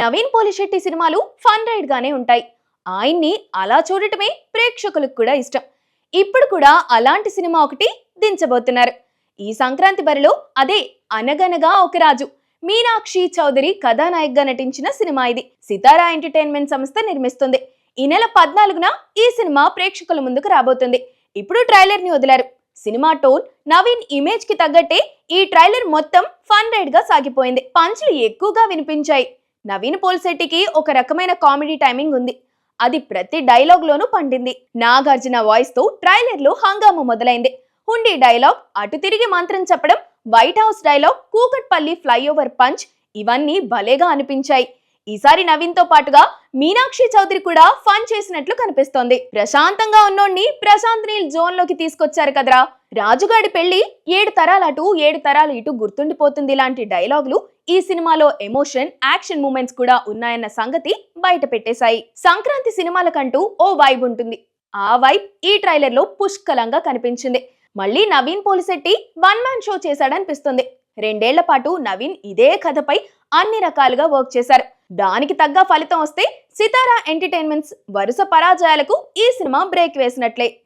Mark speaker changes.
Speaker 1: నవీన్ పోలిశెట్టి సినిమాలు fun ride గానే ఉంటాయి. ఆయన్ని అలా చూడటమే ప్రేక్షకులకు కూడా ఇష్టం. ఇప్పుడు కూడా అలాంటి సినిమా ఒకటి దించబోతున్నారు. ఈ సంక్రాంతి బరిలో అదే అనగనగా ఒక రాజు. మీనాక్షి చౌదరి కథానాయకగా నటించిన సినిమా ఇది. సితారా ఎంటర్టైన్మెంట్ సంస్థ నిర్మిస్తుంది. ఈ నెల పద్నాలుగున ఈ సినిమా ప్రేక్షకుల ముందుకు రాబోతుంది. ఇప్పుడు ట్రైలర్ని వదిలారు. సినిమా టోన్ నవీన్ ఇమేజ్కి తగ్గట్టే ఈ ట్రైలర్ మొత్తం ఫన్ రైడ్గా సాగిపోయింది. పంచ్లు ఎక్కువగా వినిపించాయి. నవీన్ పోల్శెట్టికి ఒక రకమైన కామెడీ టైమింగ్ ఉంది. అది ప్రతి డైలాగ్ లోనూ పండింది. నాగార్జున వాయిస్తో ట్రైలర్లో హంగామా మొదలైంది. హుండీ డైలాగ్ అటు తిరిగి మంత్రం చెప్పడం White House dialogue Kukatpally flyover punch ఇవన్నీ భలేగా అనిపించాయి. ఈసారి నవీన్తో పాటుగా మీనాక్షి చౌదరి కూడా ఫన్ చేసినట్లు కనిపిస్తోంది. ప్రశాంతంగా ఉన్నోడిని ప్రశాంత్ నీల్ జోన్లోకి తీసుకొచ్చారు కదరా. రాజుగాడి పెళ్ళి ఏడు తరాల అటు ఏడు తరాలు ఇటు గుర్తుండిపోతుంది లాంటి డైలాగులు ఈ సినిమాలో ఎమోషన్ యాక్షన్ మూమెంట్స్ కూడా ఉన్నాయన్న సంగతి బయట పెట్టేశాయి. సంక్రాంతి సినిమాలకంటూ ఓ వైబ్ ఉంటుంది. ఆ వైబ్ ఈ ట్రైలర్లో పుష్కలంగా కనిపించింది. మళ్ళీ Naveen Polishetty one man show చేశాడనిపిస్తుంది. రెండేళ్ళ పాటు నవీన్ ఇదే కథపై అన్ని రకాలుగా వర్క్ చేశారు. దానికి తగ్గ ఫలితం వస్తే సితారా ఎంటర్టైన్మెంట్స్ వరుస పరాజయాలకు ఈ సినిమా బ్రేక్ వేసినట్లే.